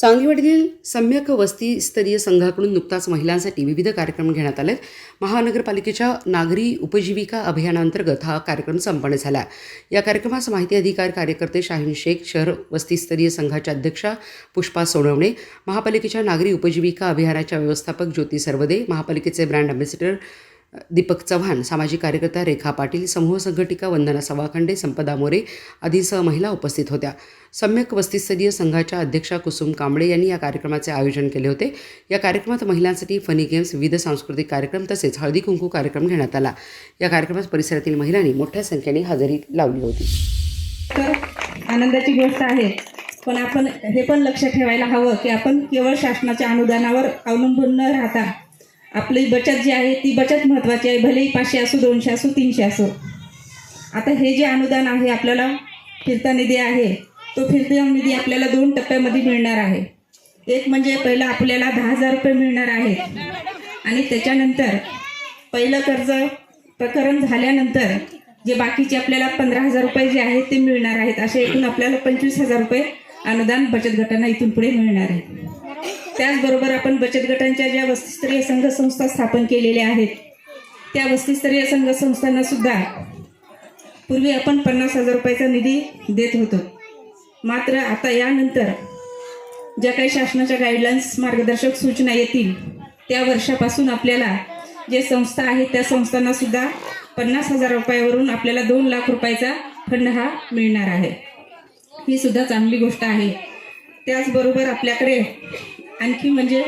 सांगलीवाडीतील सम्यक वस्तीस्तरीय संघाकडून नुकताच महिलांसाठी विविध कार्यक्रम घेण्यात आले महानगरपालिकेच्या नागरी उपजीविका अभियानांतर्गत हा कार्यक्रम संपन्न झाला. या कार्यक्रमास माहिती अधिकार कार्यकर्ते शाहीन शेख शहर वस्तीस्तरीय संघाच्या अध्यक्षा पुष्पा सोनवणे महापालिकेच्या नागरी उपजीविका अभियानाच्या व्यवस्थापक ज्योती सरवदे महापालिकेचे ब्रँड अँबॅसिडर दीपक चव्हाण सामाजिक कार्यकर्त्या रेखा पाटील समूह संघटिका वंदना सवाखंडे संपदा मोरे आदीसह महिला उपस्थित होत्या. सम्यक वस्तीस्तरीय संघाच्या अध्यक्षा कुसुम कांबळे यांनी या कार्यक्रमाचे आयोजन केले होते. या कार्यक्रमात महिलांसाठी फनी गेम्स विविध सांस्कृतिक कार्यक्रम तसेच हळदी कुंकू कार्यक्रम घेण्यात आला. या कार्यक्रमात परिसरातील महिलांनी मोठ्या संख्येने हजेरी लावली होती. तर आनंदाची गोष्ट आहे. पण आपण हे पण लक्ष ठेवायला हवं की आपण केवळ शासनाच्या अनुदानावर अवलंबून न राहता आपली बचत जी आहे ती बचत महत्त्वाची आहे. भलेही पाचशे असो दोनशे असो तीनशे असो. आता हे जे अनुदान आहे आपल्याला फिरता निधी आहे. तो फिरता निधी आपल्याला दोन टप्प्यामध्ये मिळणार आहे. एक म्हणजे पहिलं आपल्याला दहा हजार रुपये मिळणार आहेत. आणि त्याच्यानंतर पहिलं कर्ज प्रकरण झाल्यानंतर जे बाकीचे आपल्याला पंधरा हजार रुपये जे आहेत ते मिळणार आहेत. असे एकूण आपल्याला पंचवीस हजार रुपये अनुदान बचत गटांना इथून पुढे मिळणार आहे. त्याचबरोबर आपण बचत गटांच्या ज्या वस्तीस्तरीय संघ संस्था स्थापन केलेल्या आहेत त्या वस्तीस्तरीय संघ संस्थांना सुद्धा पूर्वी आपण पन्नास हजार रुपयाचा निधी देत होतो. मात्र आता यानंतर ज्या काही शासनाच्या गाईडलाईन्स मार्गदर्शक सूचना येतील त्या वर्षापासून आपल्याला जे संस्था आहेत त्या संस्थांना सुद्धा पन्नास हजार रुपयावरून आपल्याला दोन लाख रुपयाचा फंड हा मिळणार आहे. ही सुद्धा चांगली गोष्ट आहे. त्याचबरोबर आपल्याकडे आणखी म्हणजे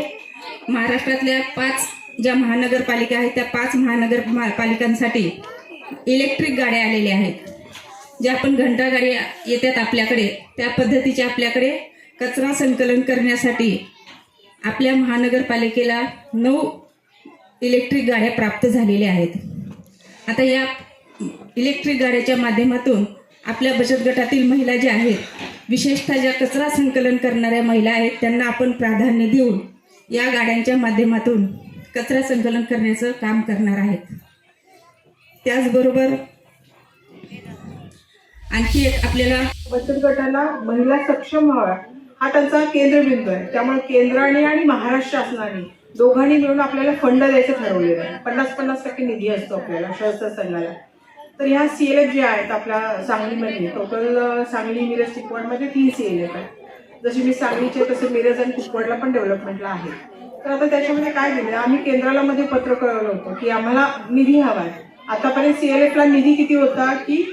महाराष्ट्रातल्या पाच ज्या महानगरपालिका आहेत त्या पाच महानगर मा- पालिकांसाठी इलेक्ट्रिक गाड्या आलेल्या आहेत. ज्या आपण घंटा गाड्या येतात आपल्याकडे त्या पद्धतीच्या आपल्याकडे कचरा संकलन करण्यासाठी आपल्या महानगरपालिकेला नऊ इलेक्ट्रिक गाड्या प्राप्त झालेल्या आहेत. आता या इलेक्ट्रिक गाड्याच्या माध्यमातून आपल्या बचत गटातील महिला ज्या आहेत विशेषतः ज्या कचरा संकलन करणाऱ्या महिला आहेत त्यांना आपण प्राधान्य देऊन या गाड्यांच्या माध्यमातून कचरा संकलन करण्याचं काम करणार आहेत. त्याचबरोबर आणखी एक आपल्याला बचत गटाला महिला सक्षम व्हाव्या हा त्यांचा केंद्रबिंदू आहे. त्यामुळे केंद्राने आणि महाराष्ट्र शासनाने दोघांनी मिळून आपल्याला फंड द्यायचं ठरवलेलं आहे. पन्नास पन्नास टक्के निधी असतो आपल्याला सहस्त्र संघाला. तर ह्या सी एल एफ जे आहेत आपल्या सांगलीमध्ये टोटल सांगली मिरज कुपवाडमध्ये तीन सी एल एफ आहेत. जसे मी सांगलीचे तसे मिरज आणि कुपवाडला पण डेव्हलपमेंटला आहे. तर आता त्याच्यामध्ये काय दिलं? म्हणजे आम्ही केंद्राला मध्ये पत्र कळवलं होतं की आम्हाला निधी हवा आहे आतापर्यंत सी एल एफला निधी किती होता? की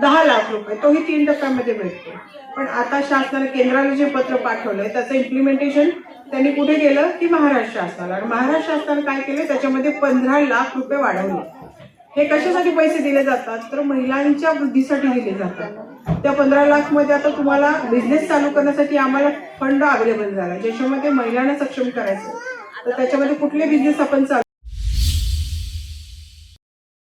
दहा लाख रुपये. तोही तीन टप्प्यामध्ये भेटतो. पण आता शासनाने केंद्राला जे पत्र पाठवलंय त्याचं इम्प्लिमेंटेशन त्यांनी कुठे केलं? की महाराष्ट्र शासनाला. आणि महाराष्ट्र शासनाने काय केलं त्याच्यामध्ये पंधरा लाख रुपये वाढवले. हे कशासाठी पैसे दिले जातात? तर महिलांच्या वृद्धीसाठी दिले जातात. त्या पंधरा लाखमध्ये आता तुम्हाला बिझनेस चालू करण्यासाठी आम्हाला फंड अवेलेबल झाला. ज्याच्यामध्ये महिलांना सक्षम करायचं तर त्याच्यामध्ये कुठले बिझनेस आपण चालू